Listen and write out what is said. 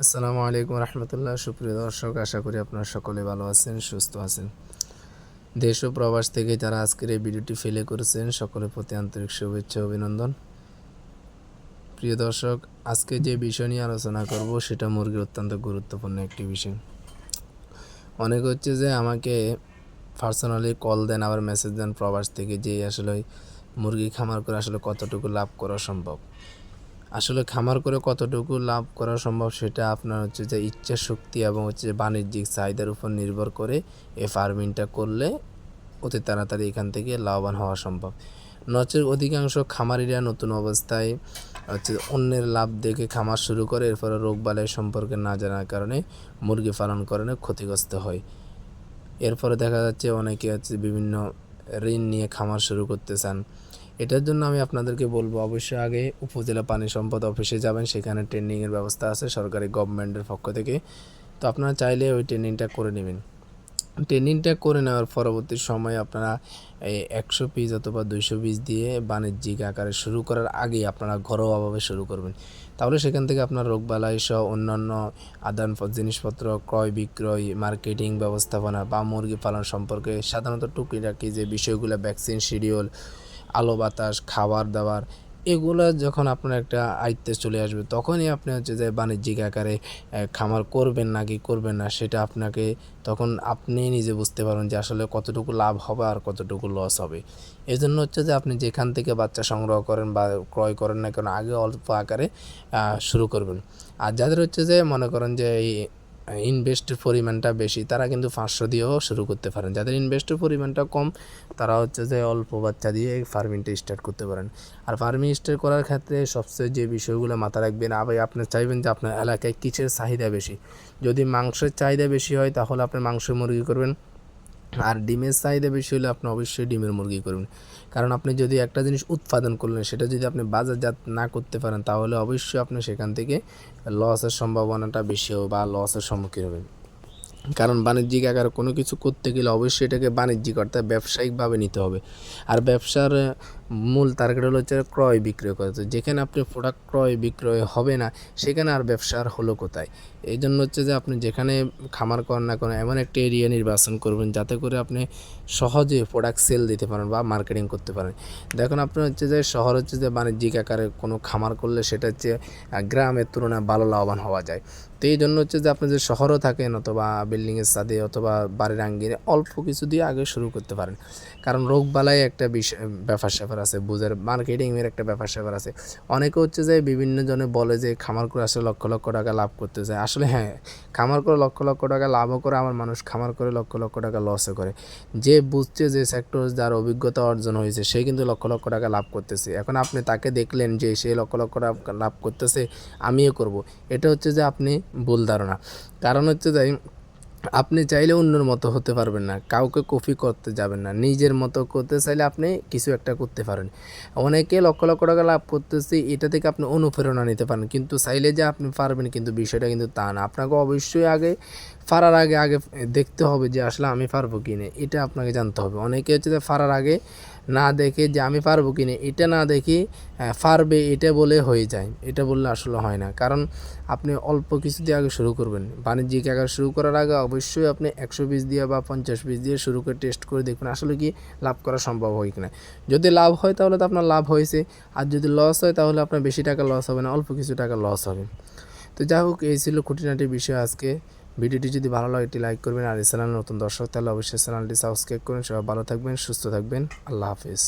আসসালামু আলাইকুম রহমতুল্লাহ। সুপ্রিয় দর্শক, আশা করি আপনারা সকলে ভালো আছেন, সুস্থ আছেন। দেশ ও প্রবাস থেকে যারা আজকের এই ভিডিওটি ফেলে করেছেন, সকলের প্রতি আন্তরিক শুভেচ্ছা, অভিনন্দন। প্রিয় দর্শক, আজকে যে বিষয় নিয়ে আলোচনা করব, সেটা মুরগির অত্যন্ত গুরুত্বপূর্ণ একটি বিষয়। অনেক হচ্ছে যে আমাকে পার্সোনালি কল দেন, আবার মেসেজ দেন প্রবাস থেকে যে আসলে মুরগি খামার করে আসলে কতটুকু লাভ করা সম্ভব। আসলে খামার করে কতটুকু লাভ করা সম্ভব সেটা আপনার হচ্ছে যে ইচ্ছা শক্তি এবং হচ্ছে বাণিজ্যিক চাহিদার উপর নির্ভর করে এই ফার্মিংটা করলে অতি তাড়াতাড়ি এখান থেকে লাভবান হওয়া সম্ভব। নচের অধিকাংশ খামারিরা নতুন অবস্থায় হচ্ছে অন্যের লাভ দেখে খামার শুরু করে, এরপরে রোগবালাই সম্পর্কে না জানার কারণে মুরগি পালন করে ক্ষতিগ্রস্ত হয়। এরপরে দেখা যাচ্ছে অনেকে হচ্ছে বিভিন্ন ঋণ নিয়ে খামার শুরু করতে চান। এটার জন্য আমি আপনাদেরকে বলব, অবশ্যই আগে উপজেলা পানি সম্পদ অফিসে যাবেন, সেখানে ট্রেনিংয়ের ব্যবস্থা আছে সরকারি গভর্নমেন্টের পক্ষ থেকে। তো আপনারা চাইলে ওই ট্রেনিংটা করে নেবেন। ট্রেনিংটা করে নেওয়ার পরবর্তী সময় আপনারা এই একশো পিস অথবা দুইশো পিস দিয়ে বাণিজ্যিক আকারে শুরু করার আগেই আপনারা ঘরোয়াভাবে শুরু করবেন। তাহলে সেখান থেকে আপনার রোগবালাই সহ অন্যান্য আদান জিনিসপত্র, ক্রয় বিক্রয় মার্কেটিং ব্যবস্থাপনা বা মুরগি পালন সম্পর্কে সাধারণত টুকিটাকি যে বিষয়গুলো ভ্যাকসিন শিডিউল আলো বাতাস, খাবার দাবার, এগুলো যখন আপনার একটা আয়ত্তে চলে আসবে, তখনই আপনি হচ্ছে যে বাণিজ্যিক আকারে খামার করবেন না কি করবেন না, সেটা আপনাকে তখন আপনি নিজে বুঝতে পারবেন যে আসলে কতটুকু লাভ হবে আর কতটুকু লস হবে। এই জন্য হচ্ছে যে আপনি যেখান থেকে বাচ্চা সংগ্রহ করেন বা ক্রয় করেন না কেন, আগে অল্প আকারে শুরু করবেন। আর যাদের হচ্ছে যে মনে করেন যে এই ইনভেস্টের পরিমাণটা বেশি, তারা কিন্তু পাঁচশো দিয়েও শুরু করতে পারেন। যাদের ইনভেস্টের পরিমাণটা কম, তারা হচ্ছে যে অল্প বাচ্চা দিয়ে ফার্মিংটা স্টার্ট করতে পারেন। আর ফার্মিং স্টার্ট করার ক্ষেত্রে সবচেয়ে যে বিষয়গুলো মাথায় রাখবেন আবার আপনি চাইবেন যে আপনার এলাকায় কিসের চাহিদা বেশি? যদি মাংসের চাহিদা বেশি হয়, তাহলে আপনি মাংস মুরগি করবেন। আর ডিমের চাহিদা বেশি হলে আপনি অবশ্যই ডিমের মুরগি করবেন। কারণ আপনি যদি একটা জিনিস উৎপাদন করলেন, সেটা যদি আপনি বাজারজাত না করতে পারেন, তাহলে অবশ্যই আপনি সেখান থেকে লসের সম্ভাবনাটা বেশি হবে বা লসের সম্মুখীন হবেন। কারণ বাণিজ্যিক আকারে কোনো কিছু করতে গেলে অবশ্যই এটাকে বাণিজ্যিক, অর্থাৎ ব্যবসায়িকভাবে নিতে হবে। আর ব্যবসার মূল টার্গেট হলো হচ্ছে ক্রয় বিক্রয় করা। তো যেখানে আপনি প্রোডাক্ট ক্রয় বিক্রয় হবে না, সেখানে আর ব্যবসার হলো কোথায়? এই জন্য হচ্ছে যে আপনি যেখানে খামার করেন না কোনো, এমন একটা এরিয়া নির্বাচন করবেন যাতে করে আপনি সহজে প্রোডাক্ট সেল দিতে পারেন বা মার্কেটিং করতে পারেন। দেখুন, আপনি হচ্ছে যে শহর হচ্ছে যে বাণিজ্যিক আকারে কোনো খামার করলে সেটা হচ্ছে গ্রামের তুলনায় ভালো লাভবান হওয়া যায়। তো এই জন্য হচ্ছে যে আপনি যে শহরও থাকেন অথবা বিল্ডিংয়ের ছাদে অথবা বাড়ির আঙ্গিনে অল্প কিছু দিয়ে আগে শুরু করতে পারেন। কারণ রোগ বালাই একটা বিষয় ব্যাপার স্যাপার আছে, বুঝার মার্কেটিংয়ের একটা ব্যাপার স্যাপার আছে। অনেকে হচ্ছে যে বিভিন্ন জনে বলে যে খামার করে আসলে লক্ষ লক্ষ টাকা লাভ করতে চায়। আসলে হ্যাঁ খামার করে লক্ষ লক্ষ টাকা লাভও করে আমার মানুষ খামার করে লক্ষ লক্ষ টাকা লসও করে। যে বুঝছে যে সেক্টর যার অভিজ্ঞতা অর্জন হয়েছে, সে কিন্তু লক্ষ লক্ষ টাকা লাভ করতেছে। এখন আপনি তাকে দেখলেন যে সে লক্ষ লক্ষ টাকা লাভ করতেছে, আমিও করব। এটা হচ্ছে যে আপনি ভুল ধারণা। কারণ হচ্ছে যে আপনি চাইলে অন্যের মতো হতে পারবেন না। কাউকে কপি করতে যাবেন না। নিজের মতো করতে চাইলে আপনি কিছু একটা করতে পারেন। অনেকে লক্ষ লক্ষ টাকা লাভ করতেছি, এটা থেকে আপনি অনুপ্রেরণা নিতে পারেন। কিন্তু চাইলে যে আপনি পারবেন, কিন্তু বিষয়টা কিন্তু তা না। আপনাকে অবশ্যই আগে, ফারার আগে আগে দেখতে হবে যে আসলে আমি পারব কি না। এটা আপনাকে জানতে হবে। অনেকে হচ্ছে যে ফারার আগে না দেখে যে আমি পারব কি না, এটা না দেখে পারবে এটা বলে হয়ে যায়। এটা বললে আসলে হয় না। কারণ আপনি অল্প কিছু দিয়ে আগে শুরু করবেন। বাণিজ্যিক আকার শুরু করার আগে অবশ্যই আপনি একশো পিস দিয়ে বা পঞ্চাশ পিস দিয়ে শুরু করে টেস্ট করে দেখবেন আসলে কি লাভ করা সম্ভব হয় কিনা যদি লাভ হয় তাহলে তো আপনার লাভ হয়েছে। আর যদি লস হয় তাহলে আপনার বেশি টাকা লস হবে না, অল্প কিছু টাকা লস হবে। তো যাই হোক, এই ছিল খুঁটিনাটি বিষয় আজকে। ভিডিওটি যদি ভালো লাগে এটি লাইক করবেন। আর এই চ্যানেল নতুন দর্শক, তাহলে অবশ্যই চ্যানেলটি সাবস্ক্রাইব করুন। সবাই ভালো থাকবেন, সুস্থ থাকবেন। আল্লাহ হাফিজ।